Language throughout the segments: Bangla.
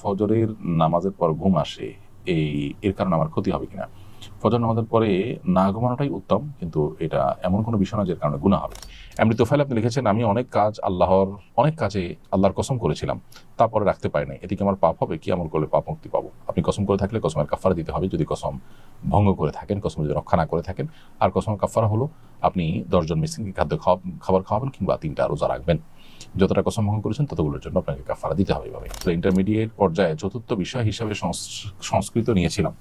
ফজরের নামাজের পর ঘুম আসে, এই, এর কারণে আমার ক্ষতি হবে কিনা? ফজর নামাজের পরে না ঘুমানোটাই উত্তম, কিন্তু এটা এমন কোনো বিষয় না যে এর কারণে গুণা হবে। এমনি তোফাইল আপনি লিখেছেন, আমি অনেক কাজ আল্লাহর, অনেক কাজে আল্লাহর কসম করেছিলাম, তারপরে রাখতে পারি নাই। এদিকে আমার পাপ হবে? কি আমল করলে পাপ মুক্তি পাবো? আপনি কসম করে থাকলে কসমের কাফারা দিতে হবে। যদি কসম ভঙ্গ করে থাকেন, কসম যদি রক্ষা না করে থাকেন, আর কসমের কাফারা হলো আপনি দশজন মিসিংকে খাদ্য খাওয়া, খাবার খাওয়াবেন কিংবা তিনটা রোজা রাখবেন। যতটা কসম ভঙ্গ করেছেন, ততগুলোর জন্য আপনাকে কাফারা দিতে হবে এভাবে তো ইন্টারমিডিয়েট পর্যায়ে চতুর্থ বিষয় হিসাবে সংস্কৃত নিয়েছিলাম।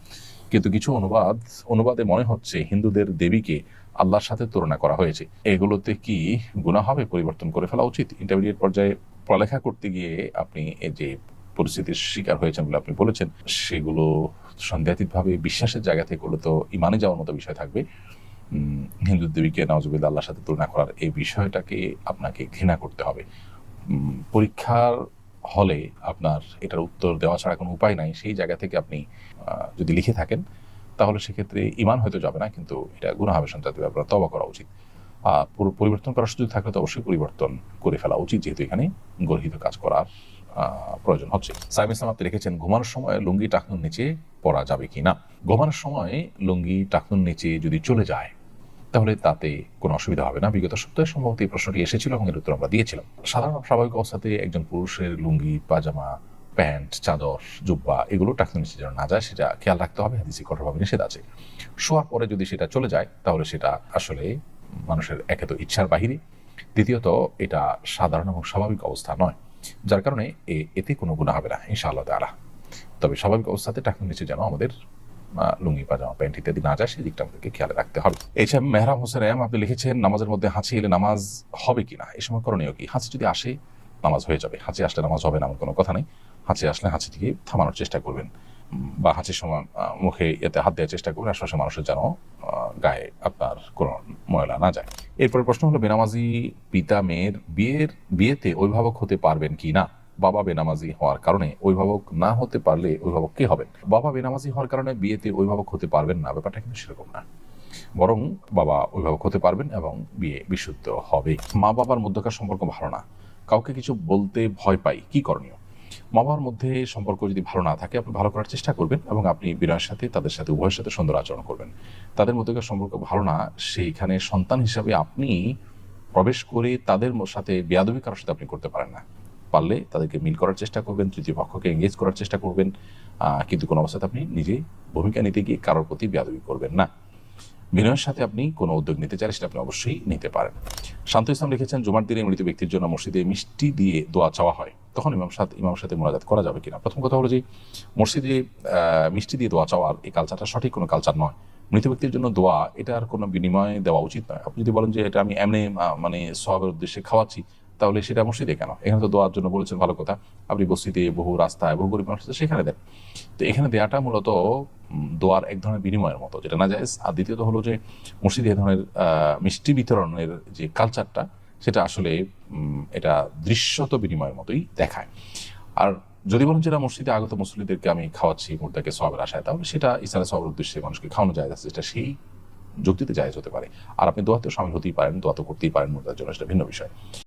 কিন্তু কিছু অনুবাদ, অনুবাদে মনে হচ্ছে হিন্দুদের দেবীকে আল্লাহর সাথে তুলনা করা হয়েছে। এগুলোতে কি গুণা হবে পরিবর্তন করে ফেলা উচিত? ইন্টারমিডিয়েট পর্যায়ে পড়ালেখা করতে গিয়ে আপনি যে পরিস্থিতির শিকার হয়েছেন বলে আপনি বলেছেন, সেগুলো সন্দেহাতীতভাবে বিশ্বাসের জায়গা থেকে করলে তো ইমানে যাওয়ার মতো বিষয় থাকবে। হিন্দু দেবীকে নওয়াজবিদ আল্লাহর সাথে তুলনা করার এই বিষয়টাকে আপনাকে ঘৃণা করতে হবে। পরীক্ষার হলে আপনার এটার উত্তর দেওয়া ছাড়া কোনো উপায় নাই। সেই জায়গা থেকে আপনি যদি লিখে থাকেন তাহলে সেক্ষেত্রে ইমান হয়তো যাবে না কিন্তু এটা গুণা হবে সঞ্চার আপনার তবা করা উচিত। আহ, পুরো পরিবর্তন করার সুযোগ থাকলে তো অবশ্যই পরিবর্তন করে ফেলা উচিত যেহেতু এখানে গর্হিত কাজ করার প্রয়োজন হচ্ছে। সাইম ইসলাম আপনি লিখেছেন ঘুমানোর সময় লুঙ্গি টাকনুর নিচে পরা যাবে কি না ঘুমানোর সময় লুঙ্গি টাকনুর নিচে যদি চলে যায় তাহলে তাতে কোনো অসুবিধা হবে না। বিগত সপ্তাহে সম্ভবত এই প্রশ্নটি এসেছিল এবং এর উত্তর আমরা দিয়েছিলাম। সাধারণ স্বাভাবিক অবস্থাতে একজন পুরুষের লুঙ্গি, পাজামা, প্যান্ট, চাদর, জুব্বা এগুলো টাকনুর নিচে যেন না যায়, সেটা খেয়াল রাখতে হবে। হাদিসি কঠোরভাবে নিষেধ আছে। শোয়ার পরে যদি সেটা চলে যায়, তাহলে সেটা আসলে মানুষের একে তো ইচ্ছার বাহিরে। দ্বিতীয়ত, এটা সাধারণ এবং স্বাভাবিক অবস্থা নয়, যার কারণে এতে কোনো গুণা হবে না, ইনশাআল্লাহ তালা তবে স্বাভাবিক অবস্থাতে টাকনুর নিচে যেন আমাদের লুঙ্গি, পাজামা, প্যান্ট ইত্যাদি না যায়, সেই দিকটা আমাদেরকে খেয়াল রাখতে হবে। এছাড়া মেহরাম হোসেন এম আপনি লিখেছেন, নামাজের মধ্যে হাঁচি এলে নামাজ হবে কিনা? এই সময় করণীয় কি? হাঁচি যদি আসে, নামাজ হয়ে যাবে। হাঁচি আসলে নামাজ হবে না, এমন কোনো কথা নেই। হাঁচি আসলে হাঁচিটিকে থামানোর চেষ্টা করবেন। বা হাঁচির সময় মুখে এতে হাত দেওয়ার চেষ্টা করবেন। আশেপাশে মানুষের যেন গায়ে আপনার কোনো ময়লা না যায়। এরপরে প্রশ্ন হলো, বেনামাজি পিতা মেয়ের বিয়ের, বিয়েতে অভিভাবক হতে পারবেন কি না? বাবা বেনামাজি হওয়ার কারণে অভিভাবক না হতে পারলে অভিভাবক কে হবেন? বাবা বেনামাজি হওয়ার কারণে বিয়েতে অভিভাবক হতে পারবেন না, ব্যাপারটা কিন্তু সেরকম না। বরং বাবা অভিভাবক হতে পারবেন এবং বিয়ে বিশুদ্ধ হবে। মা বাবার মধ্যকার সম্পর্ক ভালো না। কাউকে কিছু বলতে ভয় পাই, কি করণীয়? মা বাবার মধ্যে সম্পর্ক যদি ভালো না থাকে, আপনি ভালো করার চেষ্টা করবেন এবং আপনি বিনয়ের সাথে, তাদের সাথে, উভয়ের সাথে সুন্দর আচরণ করবেন। তাদের মধ্যকার সম্পর্ক ভালো না, সেইখানে সন্তান হিসাবে আপনি প্রবেশ করে তাদের সাথে বেয়াদবি কারোর সাথে আপনি করতে পারেন না। পারলে তাদেরকে মিল করার চেষ্টা করবেন, তৃতীয় পক্ষকে এঙ্গেজ করার চেষ্টা করবেন। কিন্তু কোনো অবস্থাতে আপনি নিজে ভূমিকা নিতে গিয়ে কারোর প্রতি বেয়াদবি করবেন না। বিনয়ের সাথে আপনি কোনো উদ্যোগ নিতে চাইলে সেটা আপনি অবশ্যই নিতে পারেন। শান্ত ইসলাম লিখেছেন, জুমার দিনে মৃত ব্যক্তির জন্য মসজিদে মিষ্টি দিয়ে দোয়া চাওয়া হয়। তখন ইমাম সাথে ইমাম সাথে মোনাজাত করা যাবে কিনা? প্রথম কথা হলো যে, মসজিদে মিষ্টি দিয়ে দোয়া চাওয়ার এই কালচারটা সঠিক কোনো কালচার নয়। মৃত ব্যক্তির জন্য দোয়া এটার কোনো বিনিময় দেওয়া উচিত নয়। আপনি যদি বলেন যে, এটা আমি এমনি মানে সবের উদ্দেশ্যে খাওয়াচ্ছি তাহলে সেটা মসজিদে কেন? এখানে তো দোয়ার জন্য বলেছেন ভালো কথা। আপনি বস্তিতে বহু রাস্তায়, বহু গরিব মানুষ সেখানে দেন। তো এখানে দেয়াটা মূলত দোয়ার এক ধরনের বিনিময়ের মতো, যেটা না যায় আর দ্বিতীয়ত হলো যে, মসজিদে এ ধরনের মিষ্টি বিতরণের যে কালচারটা সেটা আসলে এটা দৃশ্যত বিনিময়ের মতোই দেখায়। আর যদি বলেন যেটা মসজিদে আগত মুসলিদেরকে আমি খাওয়াচ্ছি, মুর্দাকে সবের আশায়, তাহলে সেটা ইসলামের সবের উদ্দেশ্যে মানুষকে খাওয়ানো যায় সেটা সেই যুক্তিতে জায়জ হতে পারে। আর আপনি দোয়াতেও সামিল হতেই পারেন, দোয়া তো করতেই পারেন, মুর্দার জন্য সেটা ভিন্ন বিষয়।